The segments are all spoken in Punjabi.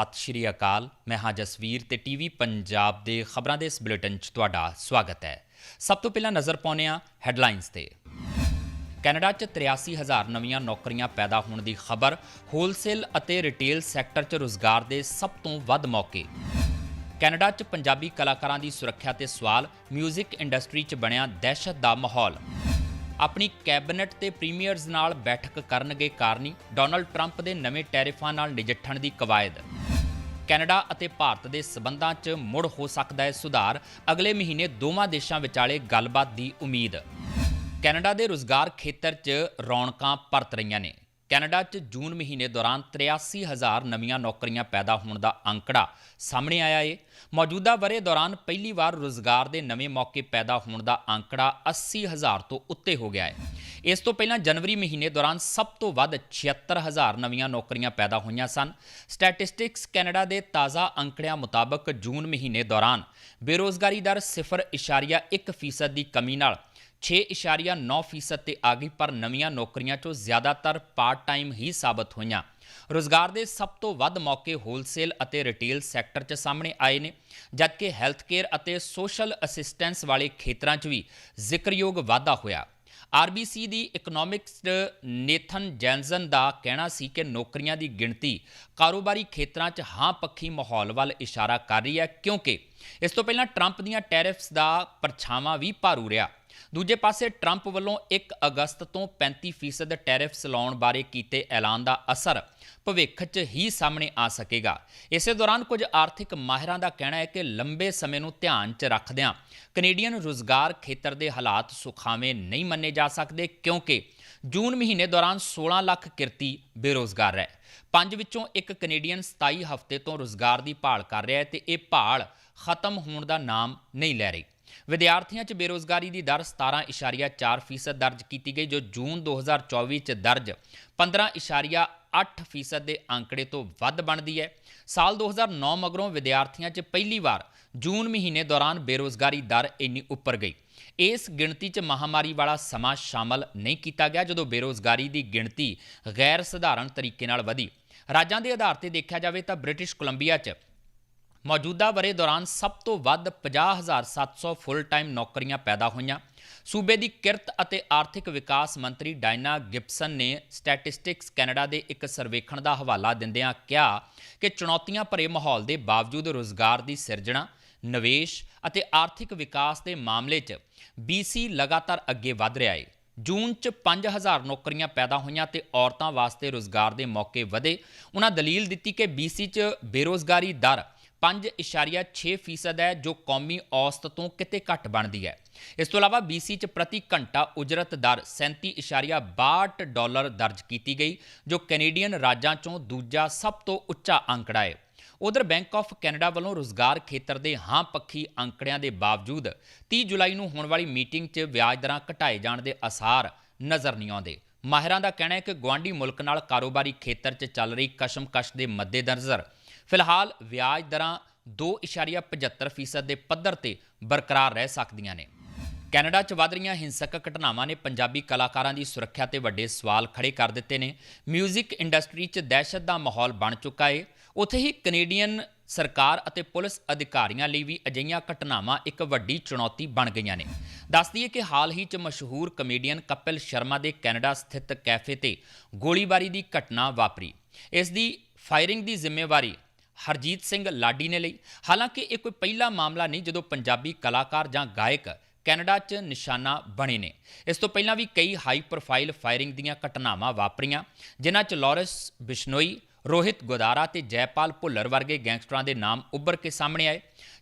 ਸਤਿ ਸ਼੍ਰੀ ਅਕਾਲ। ਮੈਂ ਹਾਂ ਜਸਵੀਰ ਤੇ ਟੀਵੀ ਪੰਜਾਬ ਦੇ ਖਬਰਾਂ ਦੇ ਇਸ ਬੁਲੇਟਿਨ 'ਚ ਤੁਹਾਡਾ ਸਵਾਗਤ ਹੈ। ਸਭ ਤੋਂ ਪਹਿਲਾਂ ਨਜ਼ਰ ਪਾਉਂਦੇ ਹਾਂ ਹੈਡਲਾਈਨਸ ਤੇ। ਕੈਨੇਡਾ 'ਚ 83000 ਨਵੀਆਂ ਨੌਕਰੀਆਂ ਪੈਦਾ ਹੋਣ ਦੀ ਖਬਰ ਹੋਲਸੇਲ ਅਤੇ ਰਿਟੇਲ ਸੈਕਟਰ 'ਚ ਰੋਜ਼ਗਾਰ ਦੇ ਸਭ ਤੋਂ ਵੱਧ ਮੌਕੇ। ਕੈਨੇਡਾ 'ਚ ਪੰਜਾਬੀ ਕਲਾਕਾਰਾਂ ਦੀ ਸੁਰੱਖਿਆ ਤੇ ਸਵਾਲ 뮤직 ਇੰਡਸਟਰੀ 'ਚ ਬਣਿਆ ਦਹਿਸ਼ਤ ਦਾ ਮਾਹੌਲ। ਆਪਣੀ ਕੈਬਨਿਟ ਤੇ ਪ੍ਰੀਮੀਅਰਜ਼ ਨਾਲ ਬੈਠਕ ਕਰਨਗੇ ਕਾਰਨੀ, ਡੋਨਲਡ ਟਰੰਪ ਦੇ ਨਵੇਂ ਟੈਰਿਫਾਂ ਨਾਲ ਨਜਿੱਠਣ ਦੀ ਕਵਾਇਦ। ਕੈਨੇਡਾ ਅਤੇ ਭਾਰਤ ਦੇ ਸਬੰਧਾਂ 'ਚ ਮੁੜ ਹੋ ਸਕਦਾ ਹੈ ਸੁਧਾਰ, ਅਗਲੇ ਮਹੀਨੇ ਦੋਵਾਂ ਦੇਸ਼ਾਂ ਵਿਚਾਲੇ ਗੱਲਬਾਤ ਦੀ ਉਮੀਦ। ਕੈਨੇਡਾ ਦੇ ਰੋਜ਼ਗਾਰ ਖੇਤਰ 'ਚ ਰੌਣਕਾਂ ਪਰਤ ਰਹੀਆਂ ਨੇ। ਕੈਨੇਡਾ 'ਚ ਜੂਨ ਮਹੀਨੇ ਦੌਰਾਨ 83000 ਨਵੀਆਂ ਨੌਕਰੀਆਂ ਪੈਦਾ ਹੋਣ ਦਾ ਅੰਕੜਾ ਸਾਹਮਣੇ ਆਇਆ ਏ। ਮੌਜੂਦਾ ਵਰੇ ਦੌਰਾਨ ਪਹਿਲੀ ਵਾਰ ਰੋਜ਼ਗਾਰ ਦੇ ਨਵੇਂ ਮੌਕੇ ਪੈਦਾ ਹੋਣ ਦਾ ਅੰਕੜਾ 80000 ਤੋਂ ਉੱਤੇ ਹੋ ਗਿਆ ਹੈ ਇਸ ਤੋਂ ਪਹਿਲਾਂ ਜਨਵਰੀ ਮਹੀਨੇ ਦੌਰਾਨ ਸਭ ਤੋਂ ਵੱਧ 76000 ਨਵੀਆਂ ਨੌਕਰੀਆਂ ਪੈਦਾ ਹੋਈਆਂ ਸਨ। ਸਟੈਟਿਸਟਿਕਸ ਕੈਨੇਡਾ ਦੇ ਤਾਜ਼ਾ ਅੰਕੜਿਆਂ ਮੁਤਾਬਕ ਜੂਨ ਮਹੀਨੇ ਦੌਰਾਨ ਬੇਰੋਜ਼ਗਾਰੀ ਦਰ 0.1% ਦੀ ਕਮੀ ਨਾਲ 6.9% ਤੇ ਆ ਗਈ, ਪਰ ਨਵੀਆਂ ਨੌਕਰੀਆਂ 'ਚੋਂ ਜ਼ਿਆਦਾਤਰ ਪਾਰਟ ਟਾਈਮ ਹੀ ਸਾਬਤ ਹੋਈਆਂ। ਰੋਜ਼ਗਾਰ ਦੇ ਸਭ ਤੋਂ ਵੱਧ ਮੌਕੇ ਹੋਲਸੇਲ ਅਤੇ ਰਿਟੇਲ ਸੈਕਟਰ 'ਚ ਸਾਹਮਣੇ ਆਏ ਨੇ, ਜਦਕਿ ਹੈਲਥ ਕੇਅਰ ਅਤੇ ਸੋਸ਼ਲ ਅਸਿਸਟੈਂਸ ਵਾਲੇ ਖੇਤਰਾਂ 'ਚ ਵੀ ਜ਼ਿਕਰਯੋਗ ਵਾਧਾ ਹੋਇਆ। ਆਰਬੀਸੀ ਦੀ ਇਕਨੋਮਿਕਸ ਨੇਥਨ ਜੈਨਸਨ ਦਾ ਕਹਿਣਾ ਸੀ ਕਿ ਨੌਕਰੀਆਂ ਦੀ ਗਿਣਤੀ ਕਾਰੋਬਾਰੀ ਖੇਤਰਾਂ 'ਚ ਹਾਂ ਪੱਖੀ ਮਾਹੌਲ ਵੱਲ ਇਸ਼ਾਰਾ ਕਰ ਰਹੀ ਹੈ, ਕਿਉਂਕਿ ਇਸ ਤੋਂ ਪਹਿਲਾਂ ਟਰੰਪ ਦੀਆਂ ਟੈਰਿਫਸ ਦਾ ਪਰਛਾਵਾਂ ਵੀ ਭਾਰੂ ਰਿਹਾ। ਦੂਜੇ ਪਾਸੇ ਟਰੰਪ ਵੱਲੋਂ 1 ਅਗਸਤ ਤੋਂ 35% ਟੈਰਿਫਸ ਲਾਉਣ ਬਾਰੇ ਕੀਤੇ ਐਲਾਨ ਦਾ ਅਸਰ ਭਵਿੱਖ 'ਚ ਹੀ ਸਾਹਮਣੇ ਆ ਸਕੇਗਾ। ਇਸੇ ਦੌਰਾਨ ਕੁਝ ਆਰਥਿਕ ਮਾਹਿਰਾਂ ਦਾ ਕਹਿਣਾ ਹੈ ਕਿ ਲੰਬੇ ਸਮੇਂ ਨੂੰ ਧਿਆਨ 'ਚ ਰੱਖਦਿਆਂ ਕੈਨੇਡੀਅਨ ਰੋਜ਼ਗਾਰ ਖੇਤਰ ਦੇ ਹਾਲਾਤ ਸੁਖਾਵੇਂ ਨਹੀਂ ਮੰਨੇ ਜਾ ਸਕਦੇ ਕਿਉਂਕਿ ਜੂਨ ਮਹੀਨੇ ਦੌਰਾਨ 16 ਲੱਖ ਕਿਰਤੀ ਬੇਰੋਜ਼ਗਾਰ ਹੈ। ਪੰਜ ਵਿੱਚੋਂ ਇੱਕ ਕੈਨੇਡੀਅਨ 27 ਹਫ਼ਤੇ ਤੋਂ ਰੋਜ਼ਗਾਰ ਦੀ ਭਾਲ ਕਰ ਰਿਹਾ ਹੈ ਤੇ ਇਹ ਭਾਲ ਖਤਮ ਹੋਣ ਦਾ ਨਾਮ ਨਹੀਂ ਲੈ ਰਹੀ। ਵਿਦਿਆਰਥੀਆਂ 'ਚ ਬੇਰੋਜ਼ਗਾਰੀ ਦੀ ਦਰ 17.4% ਦਰਜ ਕੀਤੀ ਗਈ, ਜੋ ਜੂਨ 2024 'ਚ ਦਰਜ 15.8% ਦੇ ਅੰਕੜੇ ਤੋਂ ਵੱਧ ਬਣਦੀ ਹੈ। ਸਾਲ 2009 ਮਗਰੋਂ ਵਿਦਿਆਰਥੀਆਂ 'ਚ ਪਹਿਲੀ ਵਾਰ ਜੂਨ ਮਹੀਨੇ ਦੌਰਾਨ ਬੇਰੋਜ਼ਗਾਰੀ ਦਰ ਇੰਨੀ ਉੱਪਰ ਗਈ। ਇਸ ਗਿਣਤੀ 'ਚ ਮਹਾਮਾਰੀ ਵਾਲਾ ਸਮਾਂ ਸ਼ਾਮਲ ਨਹੀਂ ਕੀਤਾ ਗਿਆ, ਜਦੋਂ ਬੇਰੋਜ਼ਗਾਰੀ ਦੀ ਗਿਣਤੀ ਗੈਰ ਸਧਾਰਨ ਤਰੀਕੇ ਨਾਲ ਵਧੀ। ਰਾਜਾਂ ਦੇ ਆਧਾਰ ਤੇ ਦੇਖਿਆ ਜਾਵੇ ਤਾਂ ਬ੍ਰਿਟਿਸ਼ ਕੋਲੰਬੀਆ 'ਚ ਮੌਜੂਦਾ ਵਰੇ ਦੌਰਾਨ ਸਭ ਤੋਂ ਵੱਧ 50700 ਫੁੱਲ ਟਾਈਮ ਨੌਕਰੀਆਂ ਪੈਦਾ ਹੋਈਆਂ। ਸੂਬੇ ਦੀ ਕਿਰਤ ਅਤੇ ਆਰਥਿਕ ਵਿਕਾਸ ਮੰਤਰੀ ਡਾਇਨਾ ਗਿਬਸਨ ਨੇ ਸਟੈਟਿਸਟਿਕਸ ਕੈਨੇਡਾ ਦੇ ਇੱਕ ਸਰਵੇਖਣ ਦਾ ਹਵਾਲਾ ਦਿੰਦਿਆਂ ਕਿਹਾ ਕਿ ਚੁਣੌਤੀਆਂ ਭਰੇ ਮਾਹੌਲ ਦੇ ਬਾਵਜੂਦ ਰੋਜ਼ਗਾਰ ਦੀ ਸਿਰਜਣਾ, ਨਿਵੇਸ਼ ਅਤੇ ਆਰਥਿਕ ਵਿਕਾਸ ਦੇ ਮਾਮਲੇ 'ਚ BC ਲਗਾਤਾਰ ਅੱਗੇ ਵਧ ਰਿਹਾ ਹੈ ਜੂਨ 'ਚ 5000 ਨੌਕਰੀਆਂ ਪੈਦਾ ਹੋਈਆਂ ਤੇ ਔਰਤਾਂ ਵਾਸਤੇ ਰੋਜ਼ਗਾਰ ਦੇ ਮੌਕੇ ਵਧੇ। ਉਹਨਾਂ ਦਲੀਲ ਦਿੱਤੀ ਕਿ BC 'ਚ ਬੇਰੋਜ਼ਗਾਰੀ ਦਰ 5.6% ਹੈ ਜੋ ਕੌਮੀ ਔਸਤ ਤੋਂ ਕਿਤੇ ਘੱਟ ਬਣਦੀ ਹੈ। ਇਸ ਤੋਂ ਇਲਾਵਾ BC ਚ ਪ੍ਰਤੀ ਘੰਟਾ ਉਜਰਤ ਦਰ 37.62 ਡਾਲਰ ਦਰਜ ਕੀਤੀ ਗਈ, ਜੋ ਕੈਨੇਡੀਅਨ ਰਾਜਾਂ ਚੋਂ ਦੂਜਾ ਸਭ ਤੋਂ ਉੱਚਾ ਅੰਕੜਾ ਹੈ। ਉਧਰ ਬੈਂਕ ਆਫ ਕੈਨੇਡਾ ਵੱਲੋਂ ਰੋਜ਼ਗਾਰ ਖੇਤਰ ਦੇ ਹਾਂ ਪੱਖੀ ਅੰਕੜਿਆਂ ਦੇ ਬਾਵਜੂਦ 30 ਜੁਲਾਈ ਨੂੰ ਹੋਣ ਵਾਲੀ ਮੀਟਿੰਗ 'ਚ ਵਿਆਜ ਦਰਾਂ ਘਟਾਏ ਜਾਣ ਦੇ ਅਸਾਰ ਨਜ਼ਰ ਨਹੀਂ ਆਉਂਦੇ। ਮਾਹਿਰਾਂ ਦਾ ਕਹਿਣਾ ਹੈ ਕਿ ਗਵਾਂਢੀ ਮੁਲਕ ਨਾਲ ਕਾਰੋਬਾਰੀ ਖੇਤਰ 'ਚ ਚੱਲ ਰਹੀ ਕਸ਼ਮਕਸ਼ ਦੇ ਮੱਦੇਨਜ਼ਰ ਫਿਲਹਾਲ ਵਿਆਜ ਦਰਾਂ 2.75% ਦੇ ਪੱਧਰ ਤੇ ਬਰਕਰਾਰ ਰਹਿ ਸਕਦੀਆਂ ਨੇ। ਕੈਨੇਡਾ 'ਚ ਵੱਧ ਰਹੀਆਂ ਹਿੰਸਕ ਘਟਨਾਵਾਂ ਨੇ ਪੰਜਾਬੀ ਕਲਾਕਾਰਾਂ ਦੀ ਸੁਰੱਖਿਆ ਤੇ ਵੱਡੇ ਸਵਾਲ ਖੜੇ ਕਰ ਦਿੱਤੇ ਨੇ। 뮤직 ਇੰਡਸਟਰੀ 'ਚ ਦਹਿਸ਼ਤ ਦਾ ਮਾਹੌਲ ਬਣ ਚੁੱਕਾ ਏ। ਉੱਥੇ ਹੀ ਕੈਨੇਡੀਅਨ ਸਰਕਾਰ ਅਤੇ ਪੁਲਿਸ ਅਧਿਕਾਰੀਆਂ ਲਈ ਵੀ ਅਜਿਹੀਆਂ ਘਟਨਾਵਾਂ ਇੱਕ ਵੱਡੀ ਚੁਣੌਤੀ ਬਣ ਗਈਆਂ ਨੇ। ਦੱਸਦੀ ਹੈ ਕਿ ਹਾਲ ਹੀ 'ਚ ਮਸ਼ਹੂਰ ਕਮੇਡੀਅਨ ਕਪਿਲ ਸ਼ਰਮਾ ਦੇ ਕੈਨੇਡਾ ਸਥਿਤ ਕੈਫੇ ਤੇ ਗੋਲੀਬਾਰੀ ਦੀ ਘਟਨਾ ਵਾਪਰੀ। ਇਸ ਦੀ ਫਾਇਰਿੰਗ ਦੀ ਜ਼ਿੰਮੇਵਾਰੀ ਹਰਜੀਤ ਸਿੰਘ ਲਾਡੀ ਨੇ ਲਈ। ਹਾਲਾਂਕਿ ਇਹ ਕੋਈ ਪਹਿਲਾ ਮਾਮਲਾ ਨਹੀਂ ਜਦੋਂ ਪੰਜਾਬੀ ਕਲਾਕਾਰ ਜਾਂ ਗਾਇਕ ਕੈਨੇਡਾ 'ਚ ਨਿਸ਼ਾਨਾ ਬਣੇ ਨੇ। ਇਸ ਤੋਂ ਪਹਿਲਾਂ ਵੀ ਕਈ ਹਾਈ ਪ੍ਰੋਫਾਈਲ ਫਾਇਰਿੰਗ ਦੀਆਂ ਘਟਨਾਵਾਂ ਵਾਪਰੀਆਂ, ਜਿਨ੍ਹਾਂ 'ਚ ਲਾਰੈਂਸ ਬਿਸ਼ਨੋਈ, ਰੋਹਿਤ ਗੋਦਾਰਾ ਤੇ ਜੈਪਾਲ ਭੁੱਲਰ ਵਰਗੇ ਗੈਂਗਸਟਰਾਂ ਦੇ ਨਾਮ ਉੱਭਰ ਕੇ ਸਾਹਮਣੇ ਆਏ।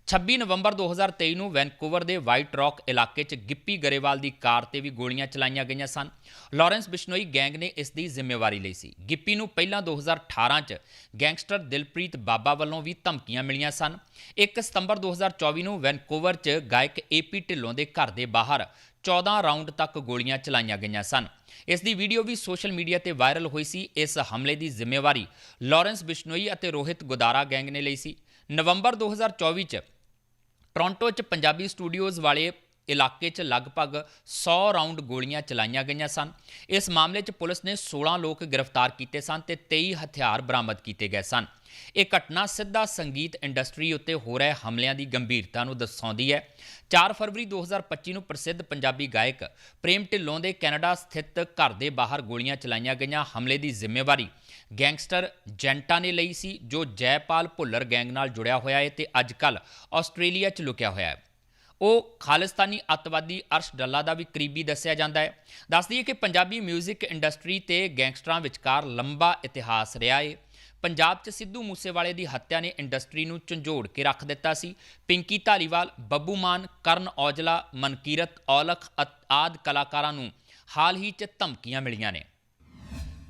26 ਨਵੰਬਰ 2023 ਨੂੰ ਵੈਨਕੂਵਰ ਦੇ ਵਾਈਟ ਰੌਕ ਇਲਾਕੇ 'ਚ ਗਿੱਪੀ ਗਰੇਵਾਲ ਦੀ ਕਾਰ ਤੇ ਵੀ ਗੋਲੀਆਂ ਚਲਾਈਆਂ ਗਈਆਂ ਸਨ। ਲਾਰੈਂਸ ਬਿਸ਼ਨੋਈ ਗੈਂਗ ਨੇ ਇਸ ਦੀ ਜ਼ਿੰਮੇਵਾਰੀ ਲਈ ਸੀ। ਗਿੱਪੀ ਨੂੰ ਪਹਿਲਾਂ 2018 'ਚ ਗੈਂਗਸਟਰ ਦਿਲਪ੍ਰੀਤ ਬਾਬਾ ਵੱਲੋਂ ਵੀ ਧਮਕੀਆਂ ਮਿਲੀਆਂ ਸਨ। 1 ਸਤੰਬਰ 2024 ਨੂੰ ਵੈਨਕੂਵਰ 'ਚ ਗਾਇਕ ਏਪੀ ਢਿੱਲੋਂ ਦੇ ਘਰ ਦੇ ਬਾਹਰ 14 ਰਾਉਂਡ ਤੱਕ ਗੋਲੀਆਂ ਚਲਾਈਆਂ ਗਈਆਂ ਸਨ। ਇਸ ਦੀ ਵੀਡੀਓ ਵੀ ਸੋਸ਼ਲ ਮੀਡੀਆ ਤੇ ਵਾਇਰਲ ਹੋਈ ਸੀ। ਇਸ ਹਮਲੇ ਦੀ ਜ਼ਿੰਮੇਵਾਰੀ ਲਾਰੈਂਸ ਬਿਸ਼ਨੋਈ ਅਤੇ ਰੋਹਿਤ ਗੁਦਾਰਾ ਗੈਂਗ ਨੇ ਲਈ ਸੀ। ਨਵੰਬਰ 2024 ਚ ਟੋਰਾਂਟੋ 'ਚ ਪੰਜਾਬੀ ਸਟੂਡੀਓਜ਼ ਵਾਲੇ ਇਲਾਕੇ 'ਚ ਲਗਭਗ 100 ਰਾਉਂਡ ਗੋਲੀਆਂ ਚਲਾਈਆਂ ਗਈਆਂ ਸਨ। ਇਸ ਮਾਮਲੇ 'ਚ ਪੁਲਿਸ ਨੇ 16 ਲੋਕ ਗ੍ਰਿਫਤਾਰ ਕੀਤੇ ਸਨ ਤੇ 23 ਹਥਿਆਰ ਬਰਾਮਦ ਕੀਤੇ ਗਏ ਸਨ। ਇਹ ਘਟਨਾ ਸਿੱਧਾ ਸੰਗੀਤ ਇੰਡਸਟਰੀ ਉੱਤੇ ਹੋ ਰਹੇ ਹਮਲਿਆਂ ਦੀ ਗੰਭੀਰਤਾ ਨੂੰ ਦਰਸਾਉਂਦੀ ਹੈ। 4 ਫਰਵਰੀ 2025 ਨੂੰ ਪ੍ਰਸਿੱਧ ਪੰਜਾਬੀ ਗਾਇਕ ਪ੍ਰੇਮ ਢਿੱਲੋਂ ਦੇ ਕੈਨੇਡਾ ਸਥਿਤ ਘਰ ਦੇ ਬਾਹਰ ਗੋਲੀਆਂ ਚਲਾਈਆਂ ਗਈਆਂ। ਹਮਲੇ ਦੀ ਜ਼ਿੰਮੇਵਾਰੀ ਗੈਂਗਸਟਰ ਜੈਂਟਾ ਨੇ ਲਈ ਸੀ, ਜੋ ਜੈਪਾਲ ਭੁੱਲਰ ਗੈਂਗ ਨਾਲ ਜੁੜਿਆ ਹੋਇਆ ਹੈ ਤੇ ਅੱਜਕੱਲ ਆਸਟ੍ਰੇਲੀਆ 'ਚ ਲੁਕਿਆ ਹੋਇਆ ਹੈ। ਉਹ ਖਾਲਿਸਤਾਨੀ ਅੱਤਵਾਦੀ ਅਰਸ਼ ਡੱਲਾ ਦਾ ਵੀ ਕਰੀਬੀ ਦੱਸਿਆ ਜਾਂਦਾ ਹੈ। ਦੱਸਦੀ ਹੈ ਕਿ ਪੰਜਾਬੀ 뮤직 ਇੰਡਸਟਰੀ ਤੇ ਗੈਂਗਸਟਰਾਂ ਵਿਚਕਾਰ ਲੰਬਾ ਇਤਿਹਾਸ ਰਿਹਾ ਹੈ ਪੰਜਾਬ 'ਚ ਸਿੱਧੂ ਮੂਸੇਵਾਲੇ ਦੀ ਹੱਤਿਆ ਨੇ ਇੰਡਸਟਰੀ ਨੂੰ ਝੰਜੋੜ ਕੇ ਰੱਖ ਦਿੱਤਾ ਸੀ। ਪਿੰਕੀ ਧਾਲੀਵਾਲ, ਬੱਬੂ ਮਾਨ, ਕਰਨ ਔਜਲਾ, ਮਨਕੀਰਤ ਔਲਖ ਅਤ- ਆਦਿ ਕਲਾਕਾਰਾਂ ਨੂੰ ਹਾਲ ਹੀ 'ਚ ਧਮਕੀਆਂ ਮਿਲੀਆਂ ਨੇ।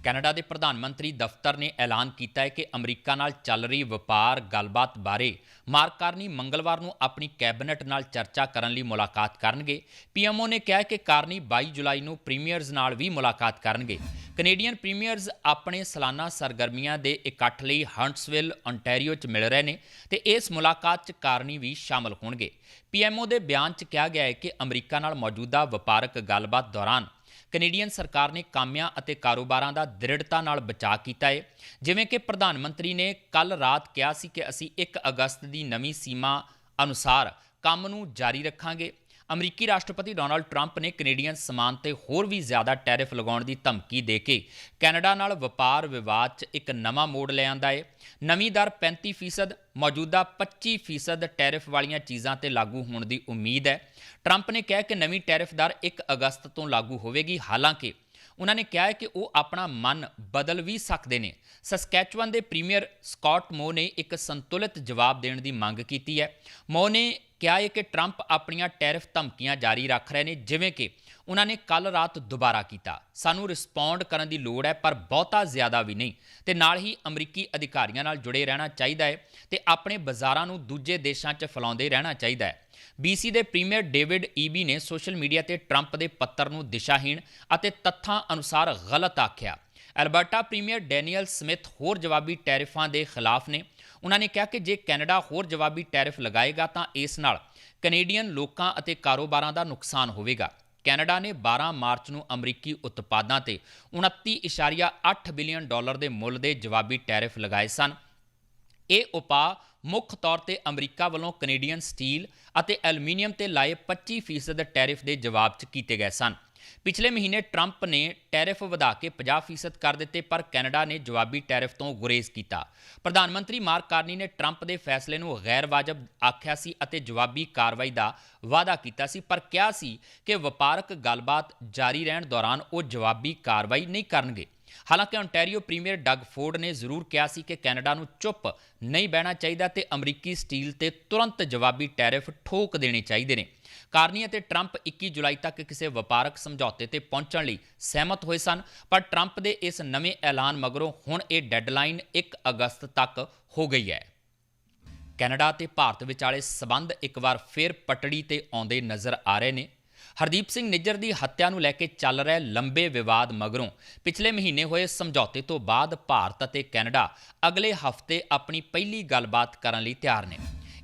ਕੈਨੇਡਾ ਦੇ ਪ੍ਰਧਾਨ ਮੰਤਰੀ ਦਫ਼ਤਰ ਨੇ ਐਲਾਨ ਕੀਤਾ ਹੈ ਕਿ ਅਮਰੀਕਾ ਨਾਲ ਚੱਲ ਰਹੀ ਵਪਾਰ ਗੱਲਬਾਤ ਬਾਰੇ ਮਾਰਕ ਕਾਰਨੀ ਮੰਗਲਵਾਰ ਨੂੰ ਆਪਣੀ ਕੈਬਨਿਟ ਨਾਲ ਚਰਚਾ ਕਰਨ ਲਈ ਮੁਲਾਕਾਤ ਕਰਨਗੇ। ਪੀਐਮਓ ਨੇ ਕਿਹਾ ਕਿ ਕਾਰਨੀ 22 ਜੁਲਾਈ ਨੂੰ ਪ੍ਰੀਮੀਅਰਜ਼ ਨਾਲ ਵੀ ਮੁਲਾਕਾਤ ਕਰਨਗੇ। ਕੈਨੇਡੀਅਨ ਪ੍ਰੀਮੀਅਰਜ਼ ਆਪਣੇ ਸਾਲਾਨਾ ਸਰਗਰਮੀਆਂ ਦੇ ਇਕੱਠ ਲਈ ਹੰਟਸਵਿਲ ontario 'ਚ ਮਿਲ ਰਹੇ ਨੇ ਤੇ ਇਸ ਮੁਲਾਕਾਤ 'ਚ ਕਾਰਨੀ ਵੀ ਸ਼ਾਮਲ ਹੋਣਗੇ। ਪੀਐਮਓ ਦੇ ਬਿਆਨ 'ਚ ਕਿਹਾ ਗਿਆ ਹੈ ਕਿ ਅਮਰੀਕਾ ਨਾਲ ਮੌਜੂਦਾ ਵਪਾਰਕ ਗੱਲਬਾਤ ਦੌਰਾਨ ਕੈਨੇਡੀਅਨ ਸਰਕਾਰ ਨੇ ਕਾਮਿਆਂ ਅਤੇ ਕਾਰੋਬਾਰਾਂ ਦਾ ਦ੍ਰਿੜਤਾ ਨਾਲ ਬਚਾਅ ਕੀਤਾ ਹੈ ਜਿਵੇਂ ਕਿ ਪ੍ਰਧਾਨ ਮੰਤਰੀ ਨੇ ਕੱਲ ਰਾਤ ਕਿਹਾ ਸੀ ਕਿ ਅਸੀਂ 1 ਅਗਸਤ ਦੀ ਨਵੀਂ ਸੀਮਾ ਅਨੁਸਾਰ ਕੰਮ ਨੂੰ ਜਾਰੀ ਰੱਖਾਂਗੇ। ਅਮਰੀਕੀ ਰਾਸ਼ਟਰਪਤੀ ਡੋਨਾਲਡ ਟਰੰਪ ਨੇ ਕੈਨੇਡੀਅਨ ਸਮਾਨ ਤੇ ਹੋਰ ਵੀ ਜ਼ਿਆਦਾ ਟੈਰਿਫ ਲਗਾਉਣ ਦੀ ਧਮਕੀ ਦੇ ਕੇ ਕੈਨੇਡਾ ਨਾਲ ਵਪਾਰ ਵਿਵਾਦ 'ਚ ਇੱਕ ਨਵਾਂ ਮੋੜ ਲਿਆਂਦਾ ਏ। ਨਵੀਂ ਦਰ 35% ਮੌਜੂਦਾ 25% ਟੈਰਿਫ ਵਾਲੀਆਂ ਚੀਜ਼ਾਂ ਤੇ ਲਾਗੂ ਹੋਣ ਦੀ ਉਮੀਦ ਹੈ। ਟਰੰਪ ਨੇ ਕਿਹਾ ਕਿ ਨਵੀਂ ਟੈਰਿਫ ਦਰ 1 ਅਗਸਤ ਤੋਂ ਲਾਗੂ ਹੋਵੇਗੀ, ਹਾਲਾਂਕਿ ਉਹਨਾਂ ਨੇ ਕਿਹਾ ਹੈ ਕਿ ਉਹ ਆਪਣਾ ਮਨ ਬਦਲ ਵੀ ਸਕਦੇ ਨੇ। ਸਸਕੈਚੁਅਨ ਦੇ ਪ੍ਰੀਮੀਅਰ ਸਕਾਟ ਮੋ ਨੇ ਇੱਕ ਸੰਤੁਲਿਤ ਜਵਾਬ ਦੇਣ ਦੀ ਮੰਗ ਕੀਤੀ ਹੈ। ਮੋ ਨੇ ਕਿਹਾ ਹੈ ਕਿ ਟਰੰਪ ਆਪਣੀਆਂ ਟੈਰਿਫ ਧਮਕੀਆਂ ਜਾਰੀ ਰੱਖ ਰਹੇ ਨੇ, ਜਿਵੇਂ ਕਿ ਉਹਨਾਂ ਨੇ ਕੱਲ ਰਾਤ ਦੁਬਾਰਾ ਕੀਤਾ। ਸਾਨੂੰ ਰਿਸਪੌਂਡ ਕਰਨ ਦੀ ਲੋੜ ਹੈ, ਪਰ ਬਹੁਤਾ ਜ਼ਿਆਦਾ ਵੀ ਨਹੀਂ। ਤੇ ਨਾਲ ਹੀ ਅਮਰੀਕੀ ਅਧਿਕਾਰੀਆਂ ਨਾਲ ਜੁੜੇ ਰਹਿਣਾ ਚਾਹੀਦਾ ਹੈ ਤੇ ਆਪਣੇ ਬਾਜ਼ਾਰਾਂ ਨੂੰ ਦੂਜੇ ਦੇਸ਼ਾਂ 'ਚ ਫੈਲਾਉਂਦੇ ਰਹਿਣਾ ਚਾਹੀਦਾ ਹੈ। BC ਦੇ ਪ੍ਰੀਮੀਅਰ ਡੇਵਿਡ ਈਬੀ ਨੇ ਸੋਸ਼ਲ ਮੀਡੀਆ ਤੇ ਟਰੰਪ ਦੇ ਪੱਤਰ ਨੂੰ ਦਿਸ਼ਾਹੀਣ ਅਤੇ ਤੱਥਾਂ ਅਨੁਸਾਰ ਗਲਤ ਆਖਿਆ। ਐਲਬਰਟਾ ਪ੍ਰੀਮੀਅਰ ਡੈਨੀਅਲ ਸਮਿਥ ਹੋਰ ਜਵਾਬੀ ਟੈਰਿਫਾਂ ਦੇ ਖਿਲਾਫ ਨੇ। ਉਹਨਾਂ ਨੇ ਕਿਹਾ ਕਿ ਜੇ ਕੈਨੇਡਾ ਹੋਰ ਜਵਾਬੀ ਟੈਰਿਫ ਲਗਾਏਗਾ ਤਾਂ ਇਸ ਨਾਲ ਕੈਨੇਡੀਅਨ ਲੋਕਾਂ ਅਤੇ ਕਾਰੋਬਾਰਾਂ ਦਾ ਨੁਕਸਾਨ ਹੋਵੇਗਾ। ਕੈਨੇਡਾ ਨੇ 12 ਮਾਰਚ ਨੂੰ ਅਮਰੀਕੀ ਉਤਪਾਦਾਂ ਤੇ 29.8 ਬਿਲੀਅਨ ਡਾਲਰ ਦੇ ਮੁੱਲ ਦੇ ਜਵਾਬੀ ਟੈਰਿਫ ਲਗਾਏ ਸਨ। ਇਹ ਉਪਾਅ ਮੁੱਖ ਤੌਰ ਤੇ ਅਮਰੀਕਾ ਵੱਲੋਂ ਕੈਨੇਡੀਅਨ ਸਟੀਲ ਅਤੇ ਐਲੂਮੀਨੀਅਮ ਤੇ ਲਾਏ 25% ਟੈਰਿਫ ਦੇ ਜਵਾਬ 'ਚ ਕੀਤੇ ਗਏ ਸਨ। ਪਿਛਲੇ ਮਹੀਨੇ ਟਰੰਪ ਨੇ ਟੈਰਿਫ ਵਧਾ ਕੇ 50% ਕਰ ਦਿੱਤੇ, ਪਰ ਕੈਨੇਡਾ ਨੇ ਜਵਾਬੀ ਟੈਰਿਫ ਤੋਂ ਗੁਰੇਜ਼ ਕੀਤਾ। ਪ੍ਰਧਾਨ ਮੰਤਰੀ ਮਾਰਕ ਕਾਰਨੀ ਨੇ ਟਰੰਪ ਦੇ ਫੈਸਲੇ ਨੂੰ ਗੈਰ ਵਾਜਬ ਆਖਿਆ ਸੀ ਅਤੇ ਜਵਾਬੀ ਕਾਰਵਾਈ ਦਾ ਵਾਅਦਾ ਕੀਤਾ ਸੀ, ਪਰ ਕਿਹਾ ਸੀ ਕਿ ਵਪਾਰਕ ਗੱਲਬਾਤ ਜਾਰੀ ਰਹਿਣ ਦੌਰਾਨ ਉਹ ਜਵਾਬੀ ਕਾਰਵਾਈ ਨਹੀਂ ਕਰਨਗੇ। ਹਾਲਾਂਕਿ ontario ਪ੍ਰੀਮੀਅਰ ਡਗ ਫੋਰਡ ਨੇ ਜ਼ਰੂਰ ਕਿਹਾ ਸੀ ਕਿ ਕੈਨੇਡਾ ਨੂੰ ਚੁੱਪ ਨਹੀਂ ਬਹਿਣਾ ਚਾਹੀਦਾ ਤੇ ਅਮਰੀਕੀ ਸਟੀਲ ਤੇ ਤੁਰੰਤ ਜਵਾਬੀ ਟੈਰਿਫ ਠੋਕ ਦੇਣੇ ਚਾਹੀਦੇ ਨੇ। ਕਾਰਨੀ ਅਤੇ ਟਰੰਪ 21 ਜੁਲਾਈ ਤੱਕ ਕਿਸੇ ਵਪਾਰਕ ਸਮਝੌਤੇ ਤੇ ਪਹੁੰਚਣ ਲਈ ਸਹਿਮਤ ਹੋਏ ਸਨ, ਪਰ ਟਰੰਪ ਦੇ ਇਸ ਨਵੇਂ ਐਲਾਨ ਮਗਰੋਂ ਹੁਣ ਇਹ ਡੈਡਲਾਈਨ 1 ਅਗਸਤ ਤੱਕ ਹੋ ਗਈ ਹੈ। ਕੈਨੇਡਾ ਤੇ ਭਾਰਤ ਵਿਚਾਲੇ ਸਬੰਧ ਇੱਕ ਵਾਰ ਫਿਰ ਪਟੜੀ ਤੇ ਆਉਂਦੇ ਨਜ਼ਰ ਆ ਰਹੇ ਨੇ। ਹਰਦੀਪ ਸਿੰਘ ਨਿੱਜਰ ਦੀ ਹੱਤਿਆ ਨੂੰ ਲੈ ਕੇ ਚੱਲ ਰਹੇ ਲੰਬੇ ਵਿਵਾਦ ਮਗਰੋਂ ਪਿਛਲੇ ਮਹੀਨੇ ਹੋਏ ਸਮਝੌਤੇ ਤੋਂ ਬਾਅਦ ਭਾਰਤ ਅਤੇ ਕੈਨੇਡਾ ਅਗਲੇ ਹਫ਼ਤੇ ਆਪਣੀ ਪਹਿਲੀ ਗੱਲਬਾਤ ਕਰਨ ਲਈ ਤਿਆਰ ਨੇ।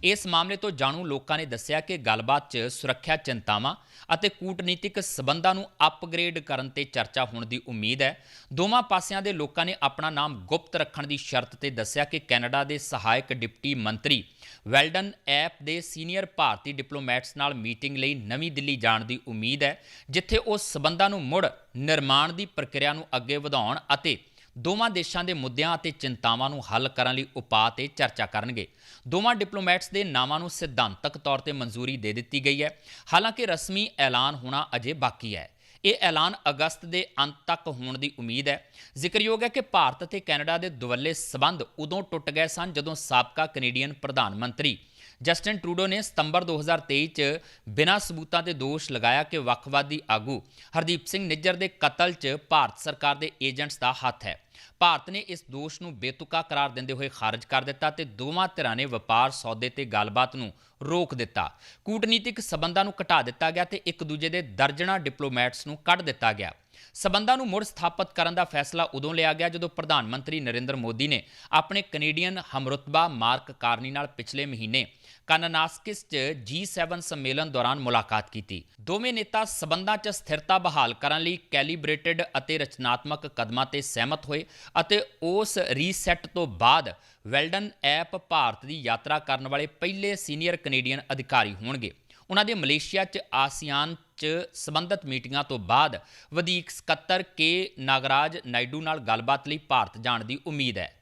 ਇਸ ਮਾਮਲੇ ਤੋਂ ਜਾਣੂ ਲੋਕਾਂ ਨੇ ਦੱਸਿਆ ਕਿ ਗੱਲਬਾਤ 'ਚ ਸੁਰੱਖਿਆ ਚਿੰਤਾਵਾਂ ਅਤੇ ਕੂਟਨੀਤਿਕ ਸਬੰਧਾਂ ਨੂੰ ਅਪਗ੍ਰੇਡ ਕਰਨ ਤੇ ਚਰਚਾ ਹੋਣ ਦੀ ਉਮੀਦ ਹੈ। ਦੋਵਾਂ ਪਾਸਿਆਂ ਦੇ ਲੋਕਾਂ ਨੇ ਆਪਣਾ ਨਾਮ ਗੁਪਤ ਰੱਖਣ ਦੀ ਸ਼ਰਤ ਤੇ ਦੱਸਿਆ ਕਿ ਕੈਨੇਡਾ ਦੇ ਸਹਾਇਕ ਡਿਪਟੀ ਮੰਤਰੀ ਵੈਲਡਨ ਐਪ ਦੇ ਸੀਨੀਅਰ ਭਾਰਤੀ ਡਿਪਲੋਮੈਟਸ ਨਾਲ ਮੀਟਿੰਗ ਲਈ ਨਵੀਂ ਦਿੱਲੀ ਜਾਣ ਦੀ ਉਮੀਦ ਹੈ, ਜਿੱਥੇ ਉਹ ਸਬੰਧਾਂ ਨੂੰ ਮੁੜ ਨਿਰਮਾਣ ਦੀ ਪ੍ਰਕਿਰਿਆ ਨੂੰ ਅੱਗੇ ਵਧਾਉਣ ਅਤੇ ਦੋਵਾਂ ਦੇਸ਼ਾਂ ਦੇ ਮੁੱਦਿਆਂ ਅਤੇ ਚਿੰਤਾਵਾਂ ਨੂੰ ਹੱਲ ਕਰਨ ਲਈ ਉਪਾਅ ਤੇ ਚਰਚਾ ਕਰਨਗੇ। ਦੋਵਾਂ ਡਿਪਲੋਮੈਟਸ ਦੇ ਨਾਵਾਂ ਨੂੰ ਸਿਧਾਂਤਕ ਤੌਰ ਤੇ ਮਨਜ਼ੂਰੀ ਦੇ ਦਿੱਤੀ ਗਈ ਹੈ। ਹਾਲਾਂਕਿ ਰਸਮੀ ਐਲਾਨ ਹੋਣਾ ਅਜੇ ਬਾਕੀ ਹੈ। ਇਹ ਐਲਾਨ ਅਗਸਤ ਦੇ ਅੰਤ ਤੱਕ ਹੋਣ ਦੀ ਉਮੀਦ ਹੈ। ਜ਼ਿਕਰਯੋਗ ਹੈ ਕਿ ਭਾਰਤ ਅਤੇ ਕੈਨੇਡਾ ਦੇ ਦੁਵੱਲੇ ਸਬੰਧ ਉਦੋਂ ਟੁੱਟ ਗਏ ਸਨ ਜਦੋਂ ਸਾਬਕਾ ਕੈਨੇਡੀਅਨ ਪ੍ਰਧਾਨ ਮੰਤਰੀ ਜਸਟਿਨ ਟਰੂਡੋ ਨੇ ਸਤੰਬਰ 2023 ਚ ਬਿਨਾਂ ਸਬੂਤਾਂ ਤੇ ਦੋਸ਼ ਲਗਾਇਆ ਕਿ ਵੱਖਵਾਦੀ ਆਗੂ ਹਰਦੀਪ ਸਿੰਘ ਨਿੱਜਰ ਦੇ ਕਤਲ 'ਚ ਭਾਰਤ ਸਰਕਾਰ ਦੇ ਏਜੰਟਸ ਦਾ ਹੱਥ ਹੈ। ਭਾਰਤ ਨੇ ਇਸ ਦੋਸ਼ ਨੂੰ ਬੇਤੁਕਾ ਕਰਾਰ ਦਿੰਦੇ ਹੋਏ ਖਾਰਜ ਕਰ ਦਿੱਤਾ ਤੇ ਦੋਵਾਂ ਧਿਰਾਂ ਨੇ ਵਪਾਰ ਸੌਦੇ ਤੇ ਗੱਲਬਾਤ ਨੂੰ ਰੋਕ ਦਿੱਤਾ। ਕੂਟਨੀਤਿਕ ਸਬੰਧਾਂ ਨੂੰ ਘਟਾ ਦਿੱਤਾ ਗਿਆ ਤੇ ਇੱਕ ਦੂਜੇ ਦੇ ਦਰਜਣਾ ਡਿਪਲੋਮੈਟਸ ਨੂੰ ਕੱਢ ਦਿੱਤਾ ਗਿਆ। ਸਬੰਧਾਂ ਨੂੰ ਮੁੜ ਸਥਾਪਿਤ ਕਰਨ ਦਾ ਫੈਸਲਾ ਉਦੋਂ ਲਿਆ ਗਿਆ ਜਦੋਂ ਪ੍ਰਧਾਨ ਮੰਤਰੀ ਨਰਿੰਦਰ ਮੋਦੀ ਨੇ ਆਪਣੇ ਕੈਨੇਡੀਅਨ ਹਮਰੁਤਬਾ ਮਾਰਕ ਕਾਰਨੀ ਨਾਲ ਪਿਛਲੇ ਮਹੀਨੇ ਕਾਨਾਨਾਸਕਿਸ 'ਚ G7 ਸੰਮੇਲਨ ਦੌਰਾਨ ਮੁਲਾਕਾਤ ਕੀਤੀ। ਦੋਵੇਂ ਨੇਤਾ ਸਬੰਧਾਂ 'ਚ ਸਥਿਰਤਾ ਬਹਾਲ ਕਰਨ ਲਈ ਕੈਲੀਬ੍ਰੇਟਡ ਅਤੇ ਰਚਨਾਤਮਕ ਕਦਮਾਂ ਤੇ ਸਹਿਮਤ ਹੋਏ ਅਤੇ ਉਸ ਰੀਸੈਟ ਤੋਂ ਬਾਅਦ ਵੈਲਡਨ ਐਪ ਭਾਰਤ ਦੀ ਯਾਤਰਾ ਕਰਨ ਵਾਲੇ ਪਹਿਲੇ ਸੀਨੀਅਰ ਕੈਨੇਡੀਅਨ ਅਧਿਕਾਰੀ ਹੋਣਗੇ। ਉਹਨਾਂ ਦੇ ਮਲੇਸ਼ੀਆ 'ਚ ਆਸੀਆਨ 'ਚ ਸੰਬੰਧਿਤ ਮੀਟਿੰਗਾਂ ਤੋਂ ਬਾਅਦ ਵਧੀਕ ਸਕੱਤਰ ਕੇ ਨਾਗਰਾਜ ਨਾਇਡੂ ਨਾਲ ਗੱਲਬਾਤ ਲਈ ਭਾਰਤ ਜਾਣ ਦੀ ਉਮੀਦ ਹੈ।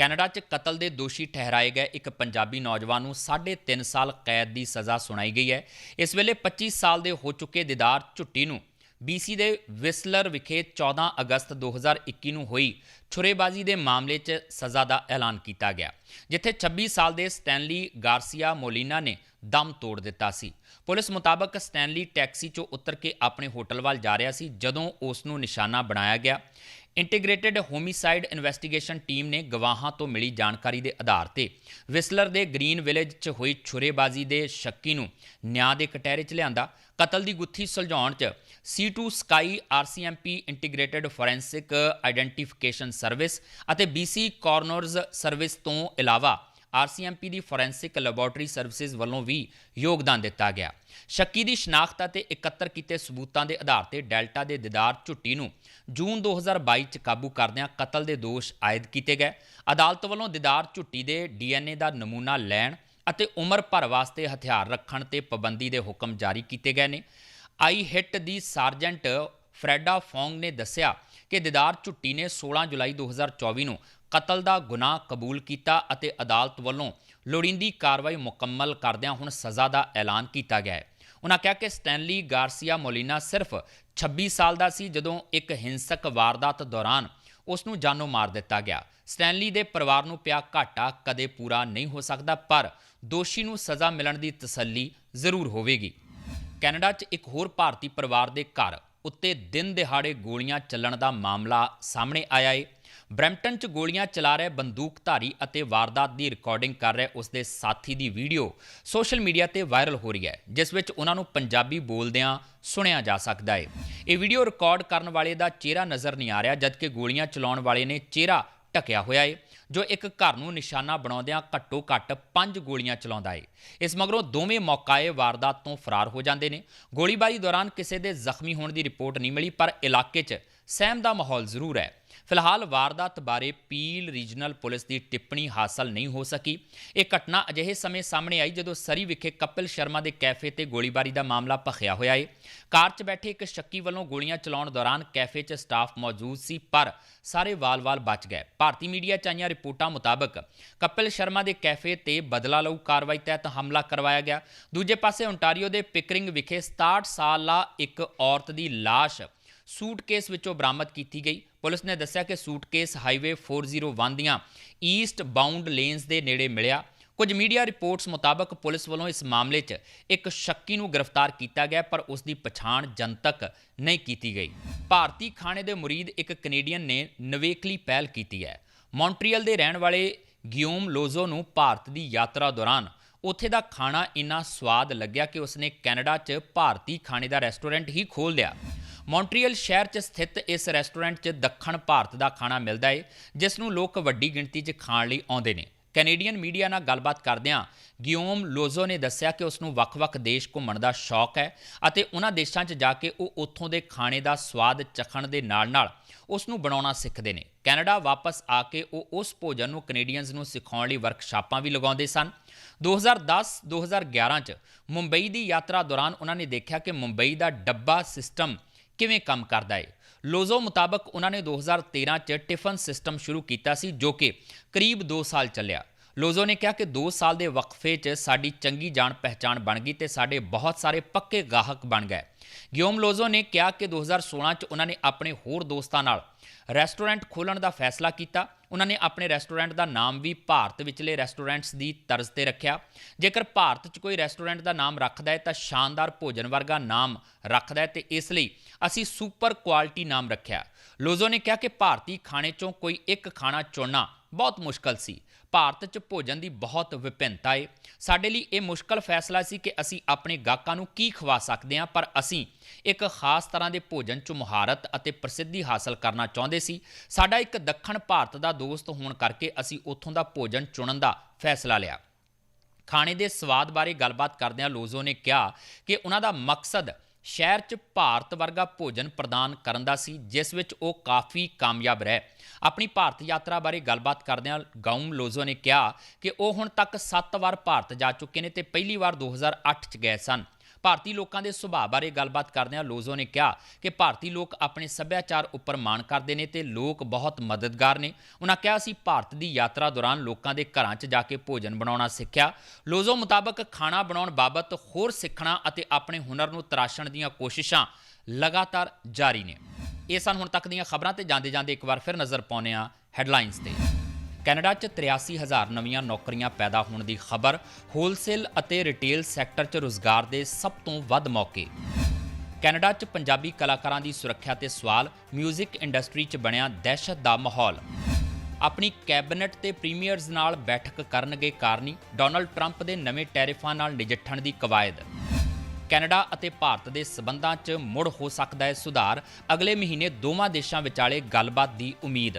ਕੈਨੇਡਾ 'ਚ ਕਤਲ ਦੇ ਦੋਸ਼ੀ ਠਹਿਰਾਏ ਗਏ। ਇੱਕ ਪੰਜਾਬੀ ਨੌਜਵਾਨ ਨੂੰ 3.5 ਸਾਲ ਕੈਦ ਦੀ ਸਜ਼ਾ ਸੁਣਾਈ ਗਈ ਹੈ। ਇਸ ਵੇਲੇ 25 ਸਾਲ ਦੇ ਹੋ ਚੁੱਕੇ ਦਿਦਾਰ ਝੁੱਟੀ ਨੂੰ BC ਦੇ ਵਿਸਲਰ ਵਿਖੇ 14 ਅਗਸਤ 2021 ਨੂੰ ਹੋਈ ਛੁਰੇਬਾਜ਼ੀ ਦੇ ਮਾਮਲੇ 'ਚ ਸਜ਼ਾ ਦਾ ਐਲਾਨ ਕੀਤਾ ਗਿਆ, ਜਿੱਥੇ 26 ਸਾਲ ਦੇ ਸਟੈਨਲੀ ਗਾਰਸੀਆ ਮੋਲੀਨਾ ਨੇ ਦਮ ਤੋੜ ਦਿੱਤਾ ਸੀ। ਪੁਲਿਸ ਮੁਤਾਬਕ ਸਟੈਨਲੀ ਟੈਕਸੀ 'ਚੋਂ ਉਤਰ ਕੇ ਆਪਣੇ ਹੋਟਲ ਵੱਲ ਜਾ ਰਿਹਾ ਸੀ, ਜਦੋਂ ਉਸ ਨੂੰ ਨਿਸ਼ਾਨਾ ਬਣਾਇਆ ਗਿਆ। ਇੰਟੀਗ੍ਰੇਟਿਡ ਹੋਮਿਸਾਈਡ ਇਨਵੈਸਟੀਗੇਸ਼ਨ ਟੀਮ ਨੇ ਗਵਾਹਾਂ ਤੋਂ ਮਿਲੀ ਜਾਣਕਾਰੀ ਦੇ ਆਧਾਰ ਤੇ ਵਿਸਲਰ ਦੇ ਗ੍ਰੀਨ ਵਿਲੇਜ 'ਚ ਹੋਈ ਛੁਰੇਬਾਜ਼ੀ ਦੇ ਸ਼ੱਕੀ ਨੂੰ ਨਿਆਂ ਦੇ ਕਟਹਿਰੇ 'ਚ ਲਿਆਂਦਾ। ਕਤਲ ਦੀ ਗੁੱਥੀ ਸੁਲਝਾਉਣ 'ਚ C2 sky RCMP integrated forensic identification service ਅਤੇ BC ਕੋਰਨਰਸ ਸਰਵਿਸ ਤੋਂ ਇਲਾਵਾ RCMP ਦੀ ਫੋਰੈਂਸਿਕ ਲੈਬੋਰੇਟਰੀ ਸਰਵਿਸਿਜ਼ ਵੱਲੋਂ ਵੀ ਯੋਗਦਾਨ ਦਿੱਤਾ ਗਿਆ। ਸ਼ੱਕੀ ਦੀ ਸ਼ਨਾਖਤ ਅਤੇ ਇਕੱਤਰ ਕੀਤੇ ਸਬੂਤਾਂ ਦੇ ਆਧਾਰ ਤੇ ਡੈਲਟਾ ਦੇ ਦਿਦਾਰ ਝੁੱਟੀ ਨੂੰ ਜੂਨ 2022 ਚ ਕਾਬੂ ਕਰਦਿਆਂ ਕਤਲ ਦੇ ਦੋਸ਼ ਆਇਦ ਕੀਤੇ ਗਏ। ਅਦਾਲਤ ਵੱਲੋਂ ਦਿਦਾਰ ਝੁੱਟੀ ਦੇ DNA ਦਾ ਨਮੂਨਾ ਲੈਣ ਅਤੇ ਉਮਰ ਭਰ ਵਾਸਤੇ ਹਥਿਆਰ ਰੱਖਣ ਤੇ ਪਾਬੰਦੀ ਦੇ ਹੁਕਮ ਜਾਰੀ ਕੀਤੇ ਗਏ ਨੇ। ਆਈ ਹਿੱਟ ਦੀ ਸਰਜੈਂਟ ਫਰੈਡਾ ਫੋਂਗ ਨੇ ਦੱਸਿਆ ਕਿ ਦਿਦਾਰ ਝੁੱਟੀ ਨੇ 16 ਜੁਲਾਈ 2024 ਨੂੰ ਕਤਲ ਦਾ ਗੁਨਾਹ ਕਬੂਲ ਕੀਤਾ ਅਤੇ ਅਦਾਲਤ ਵੱਲੋਂ ਲੋੜੀਂਦੀ ਕਾਰਵਾਈ ਮੁਕੰਮਲ ਕਰਦਿਆਂ ਹੁਣ ਸਜ਼ਾ ਦਾ ਐਲਾਨ ਕੀਤਾ ਗਿਆ ਹੈ। ਉਹਨਾਂ ਕਿਹਾ ਕਿ ਸਟੈਨਲੀ ਗਾਰਸੀਆ ਮੋਲੀਨਾ ਸਿਰਫ 26 ਸਾਲ ਦਾ ਸੀ, ਜਦੋਂ ਇੱਕ ਹਿੰਸਕ ਵਾਰਦਾਤ ਦੌਰਾਨ ਉਸ ਨੂੰ ਜਾਨੋਂ ਮਾਰ ਦਿੱਤਾ ਗਿਆ। ਸਟੈਨਲੀ ਦੇ ਪਰਿਵਾਰ ਨੂੰ ਪਿਆ ਘਾਟਾ ਕਦੇ ਪੂਰਾ ਨਹੀਂ ਹੋ ਸਕਦਾ, ਪਰ ਦੋਸ਼ੀ ਨੂੰ ਸਜ਼ਾ ਮਿਲਣ ਦੀ ਤਸੱਲੀ ਜ਼ਰੂਰ ਹੋਵੇਗੀ। ਕੈਨੇਡਾ 'ਚ ਇੱਕ ਹੋਰ ਭਾਰਤੀ ਪਰਿਵਾਰ ਦੇ ਘਰ ਉੱਤੇ ਦਿਨ ਦਿਹਾੜੇ ਗੋਲੀਆਂ ਚੱਲਣ ਦਾ ਮਾਮਲਾ ਸਾਹਮਣੇ ਆਇਆ ਹੈ ਬ੍ਰੈਂਪਟਨ 'ਚ ਗੋਲੀਆਂ ਚਲਾ ਰਹੇ ਬੰਦੂਕਧਾਰੀ ਅਤੇ ਵਾਰਦਾਤ ਦੀ ਰਿਕਾਰਡਿੰਗ ਕਰ ਰਹੇ ਉਸ ਦੇ ਸਾਥੀ ਦੀ ਵੀਡੀਓ ਸੋਸ਼ਲ ਮੀਡੀਆ ਤੇ ਵਾਇਰਲ ਹੋ ਰਹੀ ਹੈ, ਜਿਸ ਵਿੱਚ ਉਹਨਾਂ ਨੂੰ ਪੰਜਾਬੀ ਬੋਲਦਿਆਂ ਸੁਣਿਆ ਜਾ ਸਕਦਾ ਹੈ। ਇਹ ਵੀਡੀਓ ਰਿਕਾਰਡ ਕਰਨ ਵਾਲੇ ਦਾ ਚਿਹਰਾ ਨਜ਼ਰ ਨਹੀਂ ਆ ਰਿਹਾ, ਜਦਕਿ ਗੋਲੀਆਂ ਚਲਾਉਣ ਵਾਲੇ ਨੇ ਚਿਹਰਾ ਢਕਿਆ ਹੋਇਆ ਹੈ, ਜੋ ਇੱਕ ਘਰ ਨੂੰ ਨਿਸ਼ਾਨਾ ਬਣਾਉਂਦਿਆਂ ਘੱਟੋ ਘੱਟ 5 ਗੋਲੀਆਂ ਚਲਾਉਂਦਾ ਹੈ। ਇਸ ਮਗਰੋਂ ਦੋਵੇਂ ਮੌਕਾਏ ਵਾਰਦਾਤ ਤੋਂ ਫਰਾਰ ਹੋ ਜਾਂਦੇ ਨੇ। ਗੋਲੀਬਾਰੀ ਦੌਰਾਨ ਕਿਸੇ ਦੇ ਜ਼ਖਮੀ ਹੋਣ ਦੀ ਰਿਪੋਰਟ ਨਹੀਂ ਮਿਲੀ, ਪਰ ਇਲਾਕੇ 'ਚ ਸਹਿਮ ਦਾ ਮਾਹੌਲ ਜ਼ਰੂਰ ਹੈ। ਫਿਲਹਾਲ ਵਾਰਦਾਤ ਬਾਰੇ ਪੀਲ ਰੀਜਨਲ ਪੁਲਿਸ ਦੀ ਟਿੱਪਣੀ ਹਾਸਲ ਨਹੀਂ ਹੋ ਸਕੀ। ਇਹ ਘਟਨਾ ਅਜਿਹੇ ਸਮੇਂ ਸਾਹਮਣੇ ਆਈ ਜਦੋਂ ਸਰੀ ਵਿਖੇ ਕਪਿਲ ਸ਼ਰਮਾ ਦੇ ਕੈਫੇ ਤੇ ਗੋਲੀਬਾਰੀ ਦਾ ਮਾਮਲਾ ਭਖਿਆ ਹੋਇਆ ਏ। ਕਾਰ 'ਚ ਬੈਠੇ ਇੱਕ ਸ਼ੱਕੀ ਵੱਲੋਂ ਗੋਲੀਆਂ ਚਲਾਉਣ ਦੌਰਾਨ ਕੈਫੇ 'ਚ ਸਟਾਫ ਮੌਜੂਦ ਸੀ, ਪਰ ਸਾਰੇ ਵਾਲ-ਵਾਲ ਬਚ ਗਏ। ਭਾਰਤੀ ਮੀਡੀਆ 'ਚ ਆਈਆਂ ਰਿਪੋਰਟਾਂ ਮੁਤਾਬਕ ਕਪਿਲ ਸ਼ਰਮਾ ਦੇ ਕੈਫੇ ਤੇ ਬਦਲਾ ਲਊ ਕਾਰਵਾਈ ਤਹਿਤ ਹਮਲਾ ਕਰਵਾਇਆ ਗਿਆ। ਦੂਜੇ ਪਾਸੇ ਓਨਟਾਰੀਓ ਦੇ ਪਿਕਰਿੰਗ ਵਿਖੇ 67 ਸਾਲਾ ਇੱਕ ਔਰਤ ਦੀ ਲਾਸ਼ ਸੂਟਕੇਸ ਵਿੱਚੋਂ ਬਰਾਮਦ ਕੀਤੀ ਗਈ। ਪੁਲਿਸ ਨੇ ਦੱਸਿਆ ਕਿ ਸੂਟਕੇਸ ਹਾਈਵੇ 401 ਦੀਆਂ ਈਸਟ ਬਾਉਂਡ ਲੇਨਸ ਦੇ ਨੇੜੇ ਮਿਲਿਆ। ਕੁਝ ਮੀਡੀਆ ਰਿਪੋਰਟਸ ਮੁਤਾਬਕ ਪੁਲਿਸ ਵੱਲੋਂ ਇਸ ਮਾਮਲੇ 'ਚ ਇੱਕ ਸ਼ੱਕੀ ਨੂੰ ਗ੍ਰਿਫਤਾਰ ਕੀਤਾ ਗਿਆ, ਪਰ ਉਸ ਦੀ ਪਛਾਣ ਜਨਤਕ ਨਹੀਂ ਕੀਤੀ ਗਈ। ਭਾਰਤੀ ਖਾਣੇ ਦੇ ਮੁਰੀਦ ਇੱਕ ਕੈਨੇਡੀਅਨ ਨੇ ਨਵੇਕਲੀ ਪਹਿਲ ਕੀਤੀ ਹੈ। ਮੌਂਟਰੀਅਲ ਦੇ ਰਹਿਣ ਵਾਲੇ ਗਿਓਮ ਲੋਜ਼ੋ ਨੂੰ ਭਾਰਤ ਦੀ ਯਾਤਰਾ ਦੌਰਾਨ ਉੱਥੇ ਦਾ ਖਾਣਾ ਇੰਨਾ ਸਵਾਦ ਲੱਗਿਆ ਕਿ ਉਸਨੇ ਕੈਨੇਡਾ 'ਚ ਭਾਰਤੀ ਖਾਣੇ ਦਾ ਰੈਸਟੋਰੈਂਟ ਹੀ ਖੋਲ੍ਹ ਲਿਆ। ਮੌਂਟਰੀਅਲ ਸ਼ਹਿਰ 'ਚ ਸਥਿਤ ਇਸ ਰੈਸਟੋਰੈਂਟ 'ਚ ਦੱਖਣ ਭਾਰਤ ਦਾ ਖਾਣਾ ਮਿਲਦਾ ਹੈ ਜਿਸ ਨੂੰ ਲੋਕ ਵੱਡੀ ਗਿਣਤੀ 'ਚ ਖਾਣ ਲਈ ਆਉਂਦੇ ਨੇ। ਕੈਨੇਡੀਅਨ ਮੀਡੀਆ ਨਾਲ ਗੱਲਬਾਤ ਕਰਦਿਆਂ ਗਿਓਮ ਲੋਜ਼ੋ ਨੇ ਦੱਸਿਆ ਕਿ ਉਸ ਨੂੰ ਵੱਖ-ਵੱਖ ਦੇਸ਼ ਘੁੰਮਣ ਦਾ ਸ਼ੌਕ ਹੈ ਅਤੇ ਉਹਨਾਂ ਦੇਸ਼ਾਂ 'ਚ ਜਾ ਕੇ ਉਹ ਉੱਥੋਂ ਦੇ ਖਾਣੇ ਦਾ ਸਵਾਦ ਚਖਣ ਦੇ ਨਾਲ-ਨਾਲ ਉਸ ਨੂੰ ਬਣਾਉਣਾ ਸਿੱਖਦੇ ਨੇ। ਕੈਨੇਡਾ ਵਾਪਸ ਆ ਕੇ ਉਹ ਉਸ ਭੋਜਨ ਨੂੰ ਕੈਨੇਡੀਅਨਸ ਨੂੰ ਸਿਖਾਉਣ ਲਈ ਵਰਕਸ਼ਾਪਾਂ ਵੀ ਲਗਾਉਂਦੇ ਸਨ। 2010-2011 'ਚ ਮੁੰਬਈ ਦੀ ਯਾਤਰਾ ਦੌਰਾਨ ਉਹਨਾਂ ਨੇ ਦੇਖਿਆ ਕਿ ਮੁੰਬਈ ਦਾ ਡੱਬਾ ਸਿਸਟਮ ਕਿਵੇਂ ਕੰਮ ਕਰਦਾ ਹੈ ਲੋਜ਼ੋ ਮੁਤਾਬਕ ਉਹਨਾਂ ਨੇ 2013 ਚ ਟਿਫਨ ਸਿਸਟਮ ਸ਼ੁਰੂ ਕੀਤਾ ਸੀ ਜੋ ਕਿ ਕਰੀਬ 2 ਸਾਲ ਚੱਲਿਆ। ਲੋਜ਼ੋ ਨੇ ਕਿਹਾ ਕਿ 2 ਸਾਲ ਦੇ ਵਕਫੇ 'ਚ ਸਾਡੀ ਚੰਗੀ ਜਾਣ ਪਹਿਚਾਣ ਬਣ ਗਈ ਤੇ ਸਾਡੇ ਬਹੁਤ ਸਾਰੇ ਪੱਕੇ ਗਾਹਕ ਬਣ ਗਏ। ਗਿਓਮ ਲੋਜ਼ੋ ਨੇ ਕਿਹਾ ਕਿ 2016 'ਚ ਉਹਨਾਂ ਨੇ ਆਪਣੇ ਹੋਰ ਦੋਸਤਾਂ ਨਾਲ ਰੈਸਟੋਰੈਂਟ ਖੋਲ੍ਹਣ ਦਾ ਫੈਸਲਾ ਕੀਤਾ। ਉਹਨਾਂ ਨੇ ਆਪਣੇ ਰੈਸਟੋਰੈਂਟ ਦਾ ਨਾਮ ਵੀ ਭਾਰਤ ਵਿਚਲੇ ਰੈਸਟੋਰੈਂਟਸ ਦੀ ਤਰਜ਼ ਤੇ ਰੱਖਿਆ। ਜੇਕਰ ਭਾਰਤ 'ਚ ਕੋਈ ਰੈਸਟੋਰੈਂਟ ਦਾ ਨਾਮ ਰੱਖਦਾ ਹੈ ਤਾਂ ਸ਼ਾਨਦਾਰ ਭੋਜਨ ਵਰਗਾ ਨਾਮ ਰੱਖਦਾ ਹੈ ਤੇ ਇਸ ਲਈ ਅਸੀਂ ਸੁਪਰ ਕੁਆਲਿਟੀ ਨਾਮ ਰੱਖਿਆ। ਲੋਜ਼ੋ ਨੇ ਕਿਹਾ ਕਿ ਭਾਰਤੀ ਖਾਣੇ 'ਚੋਂ ਕੋਈ ਇੱਕ ਖਾਣਾ ਚੁਣਨਾ ਬਹੁਤ ਮੁਸ਼ਕਲ ਸੀ। ਭਾਰਤ 'ਚ ਭੋਜਨ ਦੀ ਬਹੁਤ ਵਿਭਿੰਨਤਾ ਏ। ਸਾਡੇ ਲਈ ਇਹ ਮੁਸ਼ਕਲ ਫੈਸਲਾ ਸੀ ਕਿ ਅਸੀਂ ਆਪਣੇ ਗਾਹਕਾਂ ਨੂੰ ਕੀ ਖਵਾ ਸਕਦੇ ਹਾਂ, ਪਰ ਅਸੀਂ ਇੱਕ ਖਾਸ ਤਰ੍ਹਾਂ ਦੇ ਭੋਜਨ 'ਚ ਮੁਹਾਰਤ ਅਤੇ ਪ੍ਰਸਿੱਧੀ ਹਾਸਲ ਕਰਨਾ ਚਾਹੁੰਦੇ ਸੀ। ਸਾਡਾ ਇੱਕ ਦੱਖਣ ਭਾਰਤ ਦਾ ਦੋਸਤ ਹੋਣ ਕਰਕੇ ਅਸੀਂ ਉੱਥੋਂ ਦਾ ਭੋਜਨ ਚੁਣਨ ਦਾ ਫੈਸਲਾ ਲਿਆ। ਖਾਣੇ ਦੇ ਸਵਾਦ ਬਾਰੇ ਗੱਲਬਾਤ ਕਰਦਿਆਂ ਲੋਜ਼ੋ ਨੇ ਕਿਹਾ ਕਿ ਉਹਨਾਂ ਦਾ ਮਕਸਦ ਸ਼ਹਿਰ 'ਚ ਭਾਰਤ ਵਰਗਾ ਭੋਜਨ ਪ੍ਰਦਾਨ ਕਰਨ ਦਾ ਸੀ, ਜਿਸ ਵਿੱਚ ਉਹ ਕਾਫੀ ਕਾਮਯਾਬ ਰਹੇ। ਆਪਣੀ ਭਾਰਤ ਯਾਤਰਾ ਬਾਰੇ ਗੱਲਬਾਤ ਕਰਦਿਆਂ ਗਾਉਮ ਲੋਜ਼ੋ ਨੇ ਕਿਹਾ ਕਿ ਉਹ ਹੁਣ ਤੱਕ 7 ਵਾਰ ਭਾਰਤ ਜਾ ਚੁੱਕੇ ਨੇ ਤੇ ਪਹਿਲੀ ਵਾਰ 2008 'ਚ ਗਏ ਸਨ। ਭਾਰਤੀ ਲੋਕਾਂ ਦੇ ਸੁਭਾਅ ਬਾਰੇ ਗੱਲਬਾਤ ਕਰਦਿਆਂ ਲੋਜ਼ੋ ਨੇ ਕਿਹਾ ਕਿ ਭਾਰਤੀ ਲੋਕ ਆਪਣੇ ਸੱਭਿਆਚਾਰ ਉੱਪਰ ਮਾਣ ਕਰਦੇ ਨੇ ਤੇ ਲੋਕ ਬਹੁਤ ਮਦਦਗਾਰ ਨੇ। ਉਹਨਾਂ ਕਿਹਾ ਸੀ ਭਾਰਤ ਦੀ ਯਾਤਰਾ ਦੌਰਾਨ ਲੋਕਾਂ ਦੇ ਘਰਾਂ 'ਚ ਜਾ ਕੇ ਭੋਜਨ ਬਣਾਉਣਾ ਸਿੱਖਿਆ। ਲੋਜ਼ੋ ਮੁਤਾਬਕ ਖਾਣਾ ਬਣਾਉਣ ਬਾਬਤ ਹੋਰ ਸਿੱਖਣਾ ਅਤੇ ਆਪਣੇ ਹੁਨਰ ਨੂੰ ਤਰਾਸ਼ਣ ਦੀਆਂ ਕੋਸ਼ਿਸ਼ਾਂ ਲਗਾਤਾਰ ਜਾਰੀ ਨੇ। ਇਹ ਸਨ ਹੁਣ ਤੱਕ ਦੀਆਂ ਖਬਰਾਂ ਤੇ ਜਾਂਦੇ ਜਾਂਦੇ ਇੱਕ ਵਾਰ ਫਿਰ ਨਜ਼ਰ ਪਾਉਂਦੇ ਹਾਂ ਹੈਡਲਾਈਨਸ ਤੇ। ਕੈਨੇਡਾ 'ਚ 83000 ਨਵੀਆਂ ਨੌਕਰੀਆਂ ਪੈਦਾ ਹੋਣ ਦੀ ਖਬਰ, ਹੋਲਸੇਲ ਅਤੇ ਰਿਟੇਲ ਸੈਕਟਰ 'ਚ ਰੋਜ਼ਗਾਰ ਦੇ ਸਭ ਤੋਂ ਵੱਧ ਮੌਕੇ। ਕੈਨੇਡਾ 'ਚ ਪੰਜਾਬੀ ਕਲਾਕਾਰਾਂ ਦੀ ਸੁਰੱਖਿਆ ਤੇ ਸਵਾਲ 뮤직 ਇੰਡਸਟਰੀ 'ਚ ਬਣਿਆ ਦਹਿਸ਼ਤ ਦਾ ਮਾਹੌਲ। ਆਪਣੀ ਕੈਬਨਿਟ ਤੇ ਪ੍ਰੀਮੀਅਰਜ਼ ਨਾਲ ਬੈਠਕ ਕਰਨਗੇ ਕਾਰਨੀ, ਡੋਨਲਡ ਟਰੰਪ ਦੇ ਨਵੇਂ ਟੈਰਿਫਾਂ ਨਾਲ ਨਜਿੱਠਣ ਦੀ ਕਵਾਇਦ। ਕੈਨੇਡਾ ਅਤੇ ਭਾਰਤ ਦੇ ਸਬੰਧਾਂ 'ਚ ਮੁੜ ਹੋ ਸਕਦਾ ਹੈ ਸੁਧਾਰ, ਅਗਲੇ ਮਹੀਨੇ ਦੋਵਾਂ ਦੇਸ਼ਾਂ ਵਿਚਾਲੇ ਗੱਲਬਾਤ ਦੀ ਉਮੀਦ।